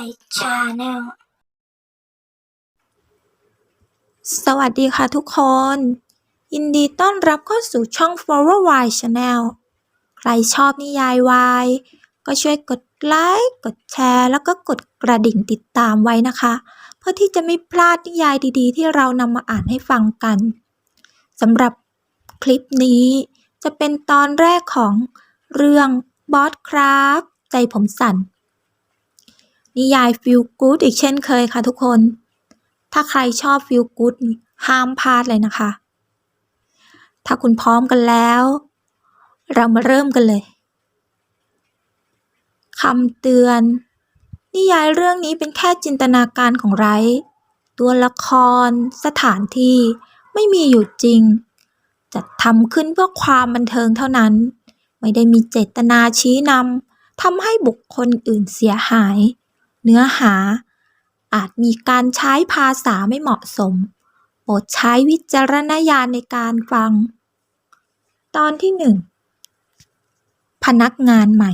Y Channel สวัสดีค่ะทุกคน ยินดีต้อนรับเข้าสู่ช่อง Flower Y Channel ใครชอบนิยายวายก็ช่วยกดไลค์กดแชร์ แล้วก็กดกระดิ่งติดตามไว้นะคะ เพื่อที่จะไม่พลาดนิยายดีๆ ที่เรานำมาอ่านให้ฟังกันสำหรับคลิปนี้จะเป็นตอนแรกของเรื่องบอสครับใจผมสั่น นิยายฟิลกู๊ดอีกเช่นเคยค่ะทุกคน ถ้าใครชอบฟิลกู๊ดห้ามพลาดเลยนะคะ ถ้าคุณพร้อมกันแล้ว เรามาเริ่มกันเลยคำเตือน นิยายเรื่องนี้เป็นแค่จินตนาการของไร้ตัวละคร สถานที่ไม่มีอยู่จริง จัดทำขึ้นเพื่อความบันเทิงเท่านั้น ไม่ได้มีเจตนาชี้นำทำให้บุคคลอื่นเสียหาย เนื้อหา อาจมีการใช้ภาษาไม่เหมาะสม โปรดใช้วิจารณญาณในการฟัง ตอนที่หนึ่งพนักงานใหม่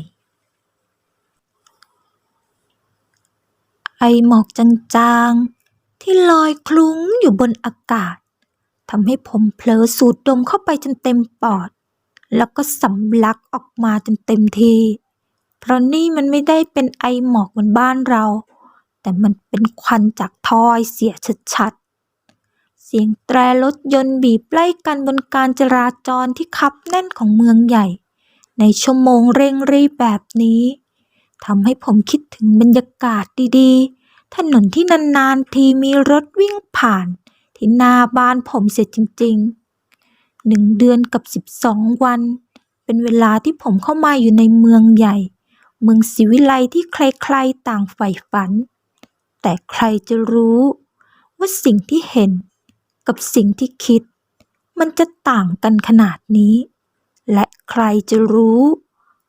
ไอหมอกจางๆ ที่ลอยคลุ้งอยู่บนอากาศทำให้ผมเผลอสูดดมเข้าไปจนเต็มปอด แล้วก็สำลักออกมาจนเต็มทีเพ ราะนี่มันไม่ได้เป็นไอหมอกเหมือนบ้านเรา แต่มันเป็นควันจากท่อไอเสียชัดๆ เสียงแตรรถยนต์บีบไล่กันบนการจราจรที่คับแน่นของเมืองใหญ่ ในชั่วโมงเร่งรีบแบบนี้ทำให้ผมคิดถึงบรรยากาศดีๆ ถนนที่นานๆทีมีรถวิ่งผ่าน ที่หน้าบ้านผมเสียจริงๆหนึ่งเดือนกับสิบสองวัน เป็นเวลาที่ผมเข้ามาอยู่ในเมืองใหญ่ เมืองศิวิไลที่ใครๆต่างใฝ่ฝัน แต่ใครจะรู้ว่าสิ่งที่เห็นกับสิ่งที่คิด มันจะต่างกันขนาดนี้ และใครจะรู้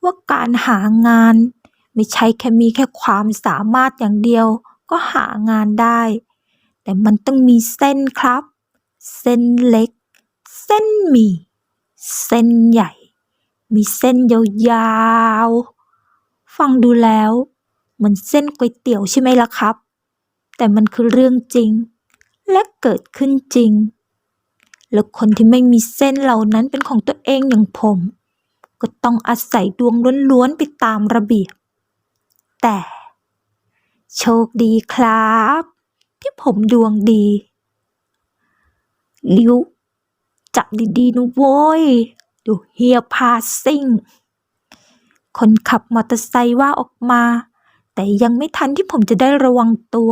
ว่าการหางาน ไม่ใช่แค่มีแค่ความสามารถอย่างเดียวก็หางานได้ แต่มันต้องมีเส้นครับ เส้นเล็ก เส้นหมี่ เส้นใหญ่ มีเส้นยาวๆ ฟังดูแล้ว เหมือนเส้นก๋วยเตี๋ยวใช่ไหมล่ะครับ แต่มันคือเรื่องจริง และเกิดขึ้นจริง แล้วคนที่ไม่มีเส้นเหล่านั้นเป็นของตัวเองอย่างผม ก็ต้องอาศัยดวงล้วนๆไปตามระเบียบ แต่ โชคดีครับ ที่ผมดวงดีลิวจับดีๆนะโว้ยดูเฮียพาซิ่ง คนขับมอเตอร์ไซค์ว่าออกมา แต่ยังไม่ทันที่ผมจะได้ระวังตัว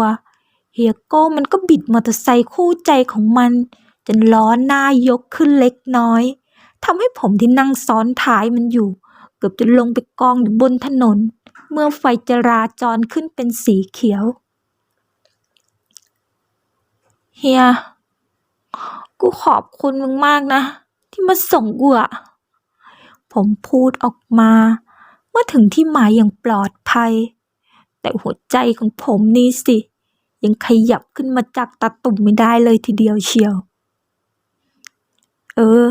เฮียโก้มันก็บิดมอเตอร์ไซค์คู่ใจของมัน จนล้อหน้ายกขึ้นเล็กน้อยทำให้ผมที่นั่งซ้อนท้ายมันอยู่ เกือบจะลงไปกองอยู่บนถนน เมื่อไฟจราจรขึ้นเป็นสีเขียว เฮีย กูขอบคุณมึงมากนะ ที่มาส่งกูอะผมพูดออกมา อถึงที่หมายอย่างปลอดภัย แต่หัวใจของผมนี่สิ ยังขยับขึ้นมาจากตาตุ่มไม่ได้เลยทีเดียวเชียว เออ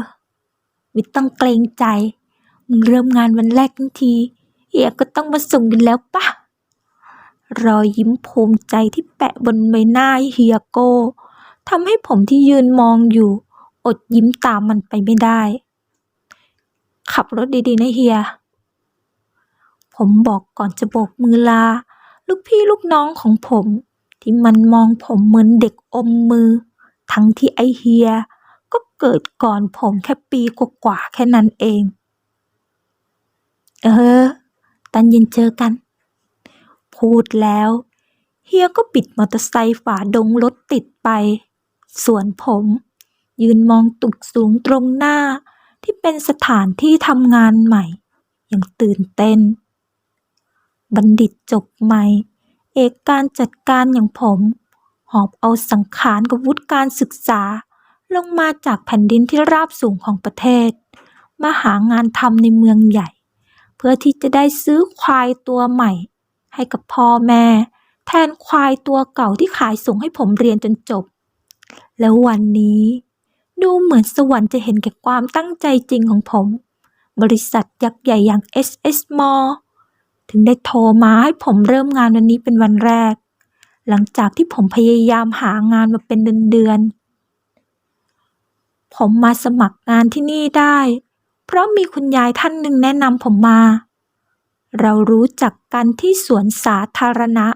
ไม่ต้องเกรงใจ มึงเริ่มงานวันแรกทั้งทีเฮียก็ต้องมาส่งกันแล้วปะรอยยิ้มภูมิใจที่แปะบนใบหน้าเฮียโก้ทำให้ผมที่ยืนมองอยู่ อดยิ้มตามมันไปไม่ได้ ขับรถดีๆนะเฮีย ผมบอกก่อนจะโบกมือลา ลูกพี่ลูกน้องของผม ที่มันมองผมเหมือนเด็กอมมือ ทั้งที่ไอเฮีย ก็เกิดก่อนผมแค่ปีกว่าๆแค่นั้นเอง เออตอนเย็นเจอกัน พูดแล้ว เฮียก็ปิดมอเตอร์ไซค์ฝ่าดงรถติดไป ส่วนผม ยืนมองตึกสูงตรงหน้าที่เป็นสถานที่ทำงานใหม่ อย่างตื่นเต้น บัณฑิตจบใหม่ เอกการจัดการอย่างผม หอบเอาสังขารกับวุฒิการศึกษา ลงมาจากแผ่นดินที่ราบสูงของประเทศ มาหางานทำในเมืองใหญ่ เพื่อที่จะได้ซื้อควายตัวใหม่ ให้กับพ่อแม่ แทนควายตัวเก่าที่ขายส่งให้ผมเรียนจนจบ แล้ววันนี้ ดูเหมือนสวรรค์จะเห็นแก่ความตั้งใจจริงของผม บริษัทยักษ์ใหญ่อย่าง SS m a l l ถึงได้โทรมาให้ผมเริ่มงานวันนี้เป็นวันแรก หลังจากที่ผมพยายามหางานมาเป็นเดือนๆผมมาสมัครงานที่นี่ได้ เพราะมีคุณยายท่านหนึ่งแนะนำผมมา เรารู้จักกันที่สวนสาธารณะ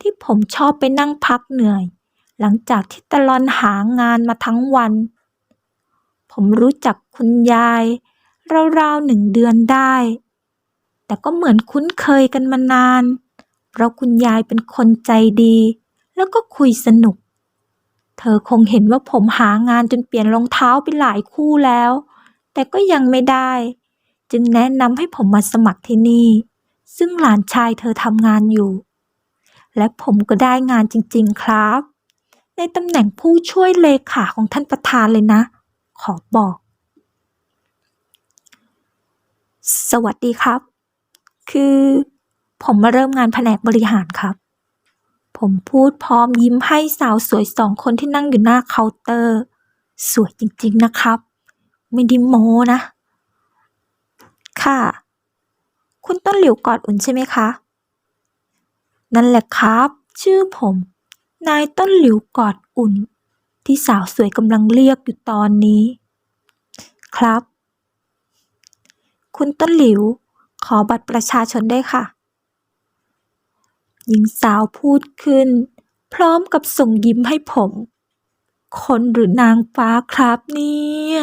ที่ผมชอบไปนั่งพักเหนื่อย หลังจากที่ตะลอนหางานมาทั้งวัน ผมรู้จักคุณยายราวๆหนึ่งเดือนได้ แต่ก็เหมือนคุ้นเคยกันมานาน เพราะคุณยายเป็นคนใจดี แล้วก็คุยสนุก เธอคงเห็นว่าผมหางานจนเปลี่ยนรองเท้าไปหลายคู่แล้ว แต่ก็ยังไม่ได้ จึงแนะนำให้ผมมาสมัครที่นี่ ซึ่งหลานชายเธอทำงานอยู่ และผมก็ได้งานจริง ๆ ครับ ในตำแหน่งผู้ช่วยเลขาของท่านประธานเลยนะ ขอบอก สวัสดีครับ คือผมมาเริ่มงานแผนกบริหารครับ ผมพูดพร้อมยิ้มให้สาวสวยสองคนที่นั่งอยู่หน้าเคาน์เตอร์ สวยจริงๆนะครับ ไม่ได้โม้นะ ค่ะ คุณต้นหลิวกอดอุ่นใช่ไหมคะ นั่นแหละครับ ชื่อผม นายต้นหลิวกอดอุ่น ที่สาวสวยกำลังเรียกอยู่ตอนนี้ ครับ คุณต้นหลิว ขอบัตรประชาชนได้วยค่ะ หญิงสาวพูดขึ้น พร้อมกับส่งยิ้มให้ผม คนหรือนางฟ้าครับเนี่ย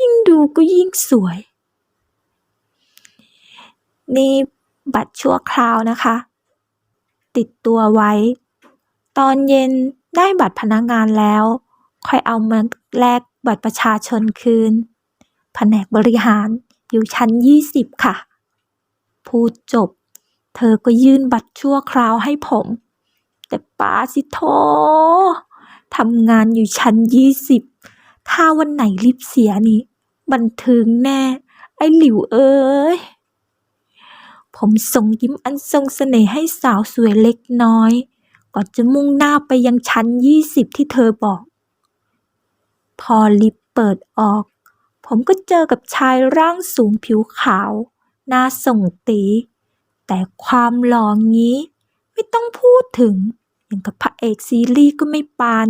ยิ่งดูก็ยิ่งสวย นี่บัตรชั่วคราวนะคะ ติดตัวไว้ ตอนเย็นได้บัตรพนักงานแล้ว ค่อยเอามาแลกบัตรประชาชนคืน แผนกบริหารอยู่ชั้น 20 ค่ะ พูดจบ เธอก็ยื่นบัตรชั่วคราวให้ผม แต่ป้าสิโททำงานอยู่ชั้น20ถ้าวันไหนรีบเสียนี่ บันเทิงแน่ ไอ้หลิวเอ้ย ผมส่งยิ้มอันทรงเสน่ห์ให้สาวสวยเล็กน้อย ก่อนจะมุ่งหน้าไปยังชั้น20ที่เธอบอก พอลิฟต์เปิดออก ผมก็เจอกับชายร่างสูงผิวขาว หน้าส่งตี แต่ความหล่องี้ ไม่ต้องพูดถึง อย่างกับพระเอกซีรีส์ก็ไม่ปาน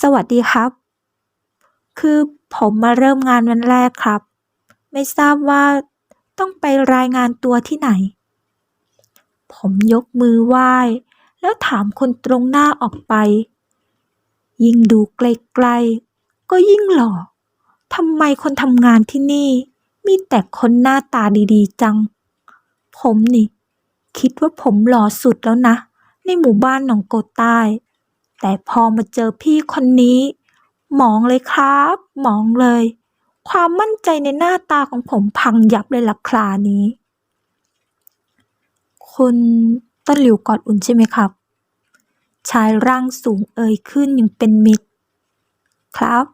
สวัสดีครับ คือผมมาเริ่มงานวันแรกครับ ไม่ทราบว่าต้องไปรายงานตัวที่ไหน ผมยกมือไหว้ แล้วถามคนตรงหน้าออกไป ยิ่งดูไกลๆก็ยิ่งหล่อทำไมคนทำงานที่นี่ มีแต่คนหน้าตาดีๆ จัง ผมนี่ คิดว่าผมหล่อสุดแล้วนะ ในหมู่บ้านหนองโกใต้ แต่พอมาเจอพี่คนนี้ หมองเลยครับ หมองเลย ความมั่นใจในหน้าตาของผมพังยับเลยล่ะครานี้ คุณต้นหลิวกอดอุ่นใช่ไหมครับ ชายร่างสูงเอ่ยขึ้นอย่างเป็นมิตร ครับ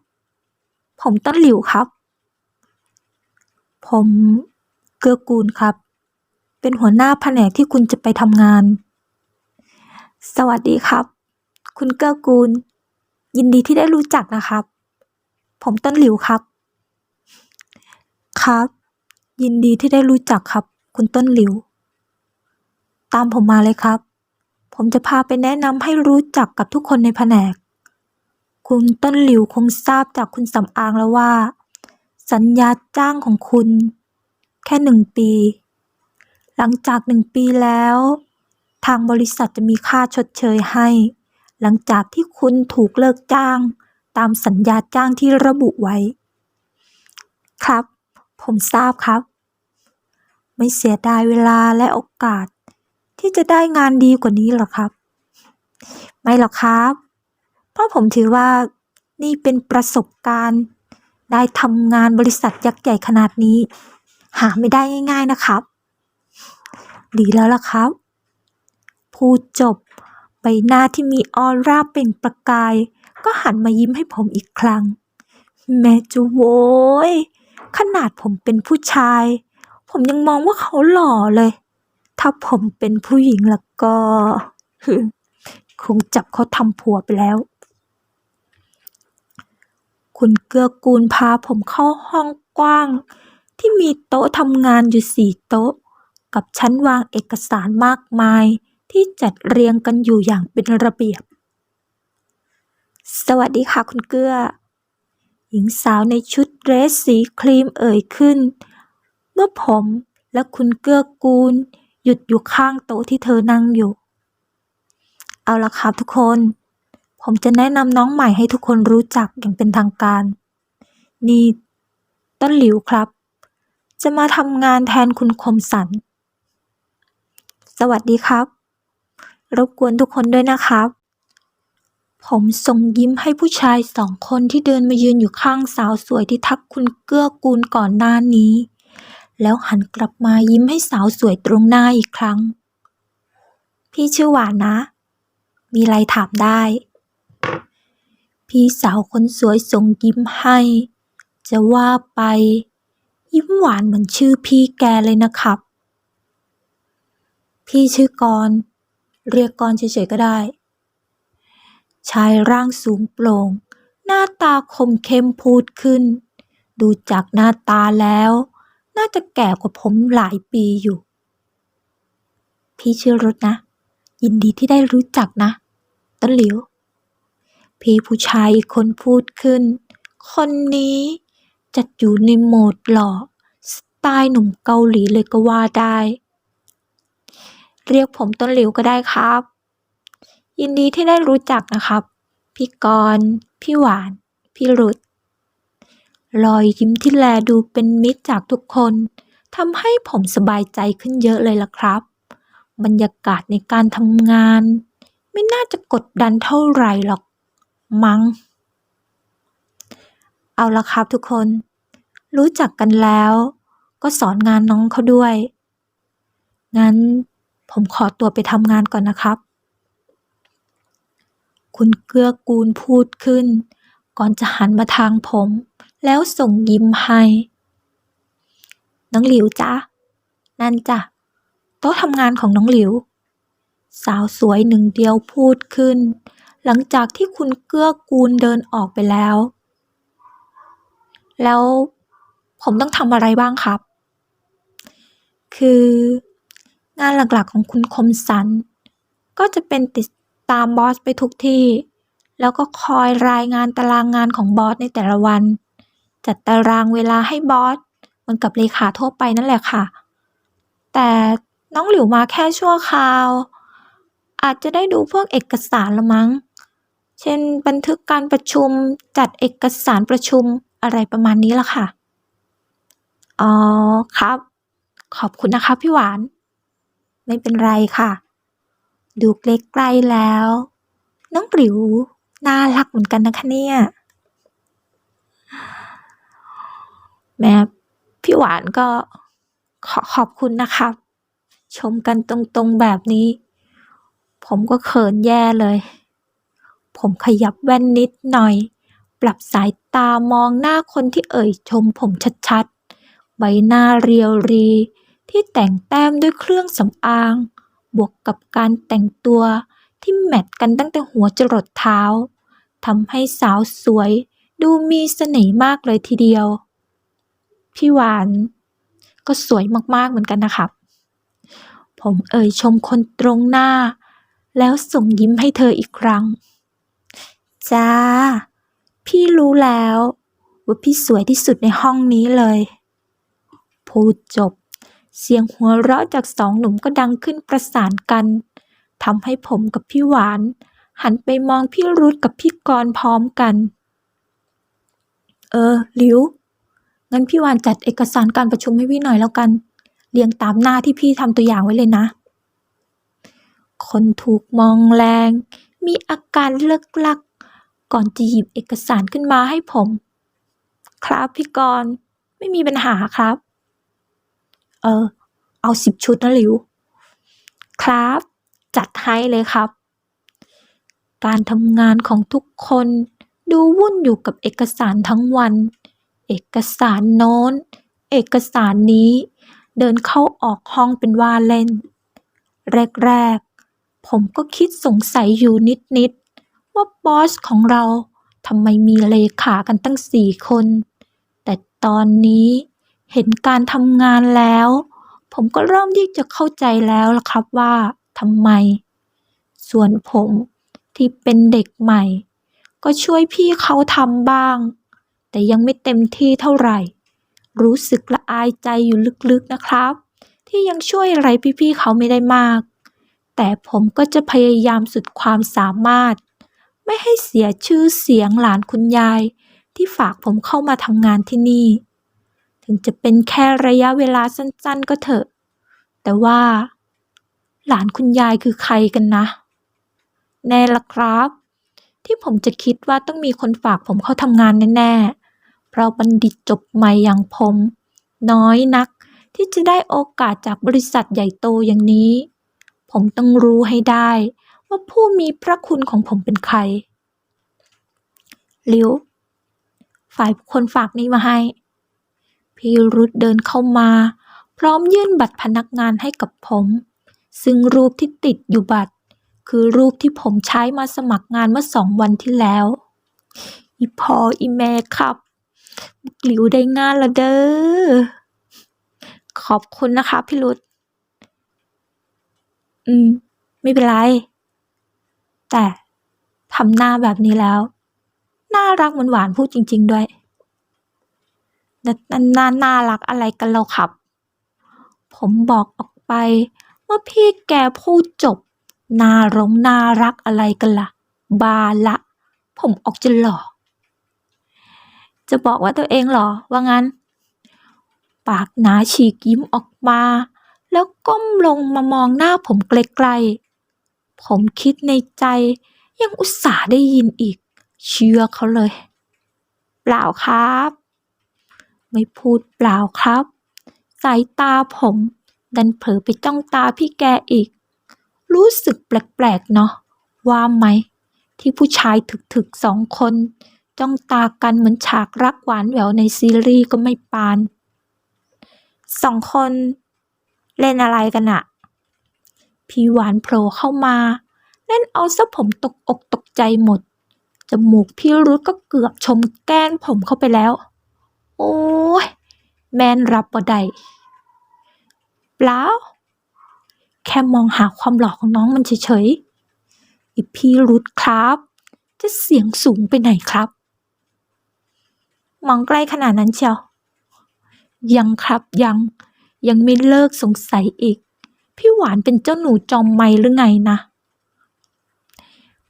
ผมต้นหลิวครับ ผมเกื้อกูลครับ เป็นหัวหน้าแผนกที่คุณจะไปทำงาน สวัสดีครับ คุณเกื้อกูล ยินดีที่ได้รู้จักนะครับ ผมต้นหลิวครับ ครับ ยินดีที่ได้รู้จักครับ คุณต้นหลิว ตามผมมาเลยครับ ผมจะพาไปแนะนำให้รู้จักกับทุกคนในแผนก คุณต้นหลิวคงทราบจากคุณสำอางแล้วว่า สัญญาจ้างของคุณ แค่หนึ่งปี หลังจากหนึ่งปีแล้ว ทางบริษัทจะมีค่าชดเชยให้ หลังจากที่คุณถูกเลิกจ้าง ตามสัญญาจ้างที่ระบุไว้ ครับ ผมทราบครับ ไม่เสียดายเวลาและโอกาส ที่จะได้งานดีกว่านี้หรอครับ ไม่หรอกครับ เพราะผมถือว่านี่เป็นประสบการณ์ ได้ทำงานบริษัทยักษ์ใหญ่ขนาดนี้ หาไม่ได้ง่ายๆนะครับดีแล้วล่ะครับ พูดจบ ใบหน้าที่มีออร่าเปล่งประกาย ก็หันมายิ้มให้ผมอีกครั้ง แม่จูโวยขนาดผมเป็นผู้ชาย ผมยังมองว่าเขาหล่อเลย ถ้าผมเป็นผู้หญิงแล้วก็คงจับเขาทำผัวไปแล้ว คุณเกื้อกูลพาผมเข้าห้องกว้าง ที่มีโต๊ะทำงานอยู่สี่โต๊ะ กับชั้นวางเอกสารมากมายที่จัดเรียงกันอยู่อย่างเป็นระเบียบ สวัสดีค่ะคุณเกื้อ หญิงสาวในชุดเดรสสีครีมเอ่ยขึ้น เมื่อผมและคุณเกื้อกูล หยุดอยู่ข้างโต๊ะที่เธอนั่งอยู่ เอาละครับทุกคน ผมจะแนะนำน้องใหม่ให้ทุกคนรู้จักอย่างเป็นทางการ นี่ต้นหลิวครับ จะมาทำงานแทนคุณคมสัน สวัสดีครับ รบกวนทุกคนด้วยนะครับ ผมส่งยิ้มให้ผู้ชายสองคนที่เดินมายืนอยู่ข้างสาวสวยที่ทักคุณเกื้อกูลก่อนหน้านี้ แล้วหันกลับมายิ้มให้สาวสวยตรงหน้าอีกครั้ง พี่ชื่อหวานนะมีอะไรถามได้ พี่สาวคนสวยส่งยิ้มให้ จะว่าไป ยิ้มหวานเหมือนชื่อพี่แกเลยนะครับ พี่ชื่อกรเรียกกรเฉยๆก็ได้ ชายร่างสูงโปร่ง หน้าตาคมเข้มพูดขึ้น ดูจากหน้าตาแล้ว น่าจะแก่กว่าผมหลายปีอยู่ พี่ชื่อรถนะ ยินดีที่ได้รู้จักนะต้นหลิว พี่ผู้ชายอีกคนพูดขึ้น คนนี้จัดอยู่ในโหมดหล่อสไตล์หนุ่มเกาหลีเลยก็ว่าได้ เรียกผมต้นหลิวก็ได้ครับ ยินดีที่ได้รู้จักนะครับ พี่กรณ์พี่หวาน พี่รุดรอยยิ้มที่แลดูเป็นมิตรจากทุกคนทำให้ผมสบายใจขึ้นเยอะเลยล่ะครับ บรรยากาศในการทำงาน ไม่น่าจะกดดันเท่าไหร่หรอก มัง้ง เอาละครับทุกคน รู้จักกันแล้ว ก็สอนงานน้องเขาด้วย งั้นผมขอตัวไปทำงานก่อนนะครับ คุณเกื้อกูลพูดขึ้น ก่อนจะหันมาทางผม แล้วส่งยิ้มให้น้องหลิวจ้ะนั่นจ้ะโต๊ะทำงานของน้องหลิว สาวสวยหนึ่งเดียวพูดขึ้น หลังจากที่คุณเกื้อกูลเดินออกไปแล้ว แล้วผมต้องทำอะไรบ้างครับ คืองานหลักๆของคุณคมสัน ก็จะเป็นติดตามบอสไปทุกที่ แล้วก็คอยรายงานตารางงานของบอสในแต่ละวัน จัดตารางเวลาให้บอสเหมือนกับเลขาทั่วไปนั่นแหละค่ะ แต่น้องหลิวมาแค่ชั่วคราว อาจจะได้ดูพวกเอกสารละมั้ง เช่น บันทึกการประชุมจัดเอกสารประชุมอะไรประมาณนี้ละค่ะ อ๋อครับ ขอบคุณนะคะพี่หวาน ไม่เป็นไรค่ะ ดูใกล้แล้ว น้องหลิวน่ารักเหมือนกันนะคะเนี่ยแม่พี่หวานก็ขอขอบคุณนะครับ ชมกันตรงๆแบบนี้ ผมก็เขินแย่เลย ผมขยับแว่นนิดหน่อย ปรับสายตามองหน้าคนที่เอ่ยชมผมชัดๆ ใบหน้าเรียวรี ที่แต่งแต้มด้วยเครื่องสำอาง บวกกับการแต่งตัวที่แมทกันตั้งแต่หัวจรดเท้าทำให้สาวสวยดูมีเสน่ห์มากเลยทีเดียว พี่หวาน ก็สวยมากๆเหมือนกันนะครับ ผมเอ่ยชมคนตรงหน้า แล้วส่งยิ้มให้เธออีกครั้ง จ้า พี่รู้แล้ว ว่าพี่สวยที่สุดในห้องนี้เลย พูดจบ เสียงหัวเราะจากสองหนุ่มก็ดังขึ้นประสานกันทำให้ผมกับพี่หวาน หันไปมองพี่รุธกับพี่กรณ์พร้อมกัน เออลิวงั้นพี่หวานจัดเอกสารการประชุมให้พี่หน่อยแล้วกัน เรียงตามหน้าที่พี่ทำตัวอย่างไว้เลยนะ คนถูกมองแรง มีอาการเลิกลัก ก่อนจะหยิบเอกสารขึ้นมาให้ผม ครับพี่กรณ์ไม่มีปัญหาครับ เออ เอาสิบชุดนะหลิว ครับ จัดให้เลยครับ การทำงานของทุกคนดูวุ่นอยู่กับเอกสารทั้งวัน เอกสารโน้น เอกสารนี้ เดินเข้าออกห้องเป็นว่าเล่น แรก ๆ ผมก็คิดสงสัยอยู่นิด ๆ ว่าบอสของเราทำไมมีเลขากันตั้งสี่คน แต่ตอนนี้เห็นการทำงานแล้ว ผมก็เริ่มที่จะเข้าใจแล้วล่ะครับว่าทำไม ส่วนผมที่เป็นเด็กใหม่ ก็ช่วยพี่เขาทำบ้าง แต่ยังไม่เต็มที่เท่าไหร่ รู้สึกละอายใจอยู่ลึกๆนะครับ ที่ยังช่วยอะไรพี่ๆเขาไม่ได้มาก แต่ผมก็จะพยายามสุดความสามารถ ไม่ให้เสียชื่อเสียงหลานคุณยาย ที่ฝากผมเข้ามาทำงานที่นี่ ถึงจะเป็นแค่ระยะเวลาสั้นๆก็เถอะ แต่ว่า หลานคุณยายคือใครกันนะ แน่ละครับ ที่ผมจะคิดว่าต้องมีคนฝากผมเข้าทำงานแน่ๆ เพราะบัณฑิตจบใหม่อย่างผม น้อยนักที่จะได้โอกาสจากบริษัทใหญ่โตอย่างนี้ ผมต้องรู้ให้ได้ ว่าผู้มีพระคุณของผมเป็นใครลิวฝ่ายคนฝากนี้มาให้ พี่รุธเดินเข้ามา พร้อมยื่นบัตรพนักงานให้กับผม ซึ่งรูปที่ติดอยู่บัตร คือรูปที่ผมใช้มาสมัครงานเมื่อสองวันที่แล้ว อีพออีแม่ครับหลิวได้งานละเด้อ ขอบคุณนะคะพี่รุธอืม ไม่เป็นไร แต่ทำหน้าแบบนี้แล้ว น่ารักเหมือนหวานพูดจริง ๆ ด้วยน่าน่าน่ารักอะไรกันเราครับ ผมบอกออกไปว่าพี่แกพูดจบน่าร้องน่ารักอะไรกันล่ะ บาละ ผมออกจะหล่อจะบอกว่าตัวเองหรอว่างั้น ปากหนาฉีกยิ้มออกมา แล้วก้มลงมามองหน้าผมไกลๆ ผมคิดในใจ ยังอุตส่าห์ได้ยินอีก เชื่อเขาเลย เปล่าครับ ไม่พูดเปล่าครับ สายตาผม ดันเผลอไปจ้องตาพี่แกอีก รู้สึกแปลกๆเนาะว่าไหม ที่ผู้ชายถึกๆสองคน จ้องตากันเหมือนฉากรักหวานแหววในซีรีส์ก็ไม่ปานสองคนเล่นอะไรกันอะ พี่หวานโผล่เข้ามาเล่นเอาซะผมตกอกตกใจหมด จมูกพี่รุธก็เกือบชมแก้นผมเข้าไปแล้ว โอ้ยแมนรับบ่ได้เปล่าแค่มองหาความหล่อของน้องมันเฉยๆอีพี่รุธครับ จะเสียงสูงไปไหนครับ มองใกล้ขนาดนั้นเชียว ยังครับยังยังไม่เลิกสงสัยอีก พี่หวานเป็นเจ้าหนูจอมไม่หรือไงนะ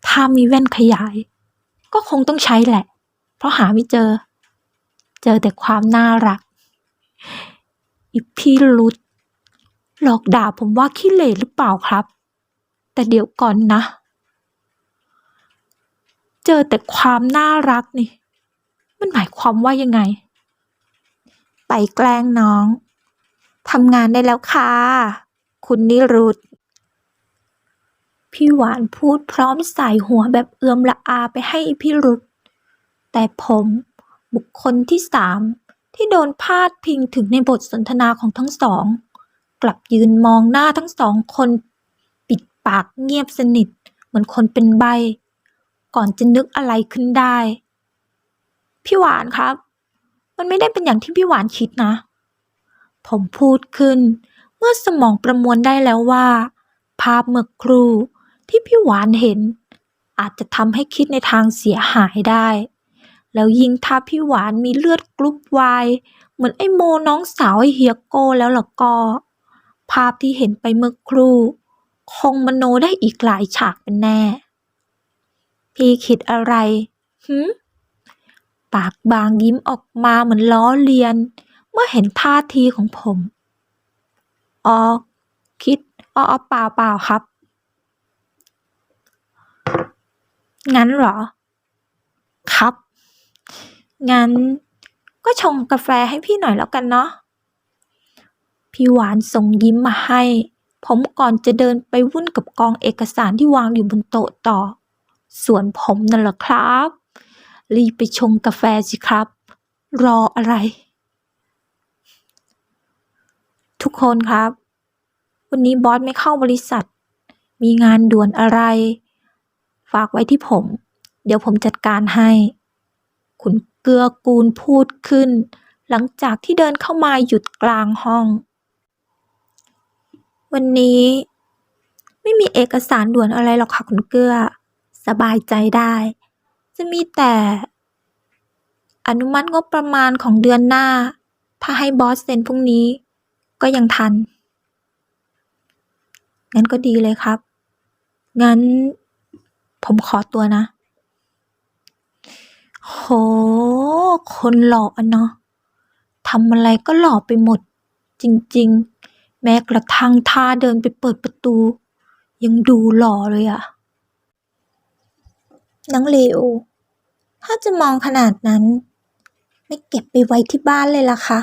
ถ้ามีแว่นขยาย ก็คงต้องใช้แหละ เพราะหาไม่เจอ เจอแต่ความน่ารัก อีพี่รุธหลอกด่าผมว่าขี้เหร่หรือเปล่าครับ แต่เดี๋ยวก่อนนะ เจอแต่ความน่ารักนี่ มันหมายความว่ายังไง ไปแกล้งน้องทำงานได้แล้วค่ะ คุณนิรุธพี่หวานพูดพร้อมใส่หัวแบบเอือมละอาไปให้พี่รุธแต่ผมบุคคลที่สามที่โดนพาดพิงถึงในบทสนทนาของทั้งสอง กลับยืนมองหน้าทั้งสองคน ปิดปากเงียบสนิท เหมือนคนเป็นใบ ก่อนจะนึกอะไรขึ้นได้ พี่หวานครับ มันไม่ได้เป็นอย่างที่พี่หวานคิดนะ ผมพูดขึ้น มื่อสมองประมวลได้แล้วว่า ภาพเมื่อครู่ที่พี่หวานเห็น อาจจะทำให้คิดในทางเสียหายได้ แล้วยิ่งถ้าพี่หวานมีเลือดกรุ๊ปวายเหมือนไอ้โมน้องสาวไอ้เฮียโก้แล้วล่ะก็ ภาพที่เห็นไปเมื่อครู่ คงมโนได้อีกหลายฉากเป็นแน่ พี่คิดอะไรหืมปากบางยิ้มออกมาเหมือนล้อเลียน เมื่อเห็นท่าทีของผม ออ คิดอ๋ออ๋อเปล่าเปล่าครับ งั้นเหรอ ครับ งั้นก็ชงกาแฟให้พี่หน่อยแล้วกันเนาะ พี่หวานส่งยิ้มมาให้ ผมก่อนจะเดินไปวุ่นกับกองเอกสารที่วางอยู่บนโต๊ะต่อ ส่วนผมนั่นแหละครับ รีบไปชงกาแฟสิครับ รออะไร ทุกคนครับ วันนี้บอสไม่เข้าบริษัท มีงานด่วนอะไร ฝากไว้ที่ผม เดี๋ยวผมจัดการให้ คุณเกื้อกูลพูดขึ้น หลังจากที่เดินเข้ามาหยุดกลางห้อง วันนี้ ไม่มีเอกสารด่วนอะไรหรอกค่ะคุณเกื้อ สบายใจได้ จะมีแต่อนุมัติงบประมาณของเดือนหน้า ถ้าให้บอสเซ็นพรุ่งนี้ ก็ยังทัน งั้นก็ดีเลยครับ งั้น ผมขอตัวนะ โห คนหล่ออะเนาะทำอะไรก็หล่อไปหมด จริง ๆ แม้กระทั่งท่าเดินไปเปิดประตู ยังดูหล่อเลยอะนังหลิวถ้าจะมองขนาดนั้น ไม่เก็บไปไว้ที่บ้านเลยล่ะคะ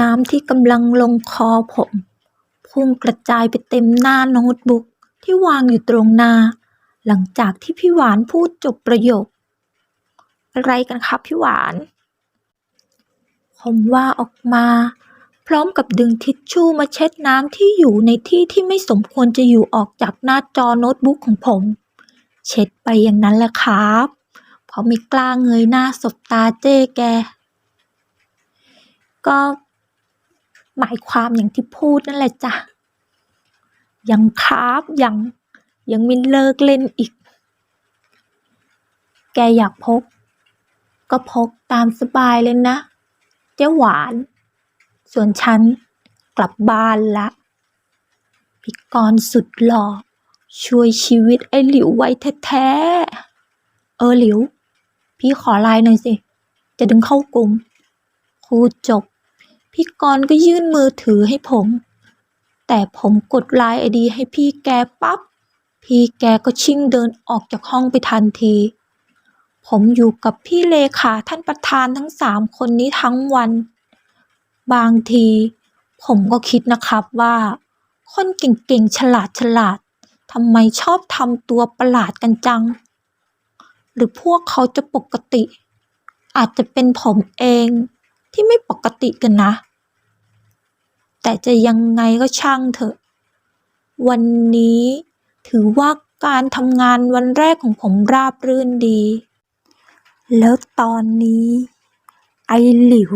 น้ำที่กำลังลงคอผมพุ่งกระจายไปเต็มหน้าโน้ตบุ๊กที่วางอยู่ตรงหน้า หลังจากที่พี่หวานพูดจบประโยค อะไรกันครับพี่หวาน ผมว่าออกมา พร้อมกับดึงทิชชู่มาเช็ดน้ำที่อยู่ในที่ที่ไม่สมควรจะอยู่ออกจากหน้าจอโน้ตบุ๊กของผม เช็ดไปอย่างนั้นแหละครับเพราะไม่กล้าเงยหน้าสบตาเจ้แก ก็ หมายความอย่างที่พูดนั่นแหละจ้ะ ยังครับยังยังไม่เลิกเล่นอีก แกอยากพก ก็พกตามสบายเลยนะ เจ้าหวาน ส่วนฉันกลับบ้านละพี่กรสุดหล่อช่วยชีวิตไอ้หลิวไว้แท้ๆ เออหลิว พี่ขอไลน์หน่อยสิ จะดึงเข้ากลุ่มพูจบ พี่กรณ์ก็ยื่นมือถือให้ผม แต่ผมกดไลน์ไอดีให้พี่แกปั๊บ พี่แกก็ชิ่งเดินออกจากห้องไปทันที ผมอยู่กับพี่เลขาท่านประธานทั้งสามคนนี้ทั้งวัน บางที ผมก็คิดนะครับว่า คนเก่งๆฉลาดฉลาดๆทำไมชอบทำตัวประหลาดกันจัง หรือพวกเขาจะปกติ อาจจะเป็นผมเอง ที่ไม่ปกติกันนะ แต่จะยังไงก็ช่างเถอะ วันนี้ถือว่าการทำงานวันแรกของผมราบรื่นดี แล้วตอนนี้ ไอหลิว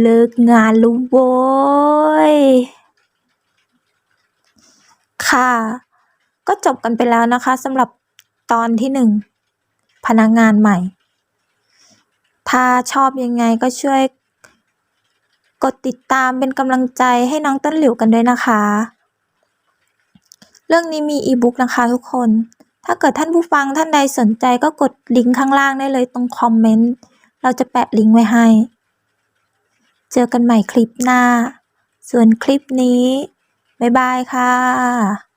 เลิกงานแล้วโว้ยค่ะ ก็จบกันไปแล้วนะคะสำหรับตอนที่หนึ่งพนักงานใหม่ ถ้าชอบยังไงก็ช่วยกดติดตามเป็นกำลังใจให้น้องต้นหลิวกันด้วยนะคะ เรื่องนี้มีอีบุ๊กนะคะทุกคน ถ้าเกิดท่านผู้ฟังท่านใดสนใจก็กดลิงก์ข้างล่างได้เลยตรงคอมเมนต์ เราจะแปะลิงก์ไว้ให้ เจอกันใหม่คลิปหน้า ส่วนคลิปนี้ บ๊ายบายค่ะ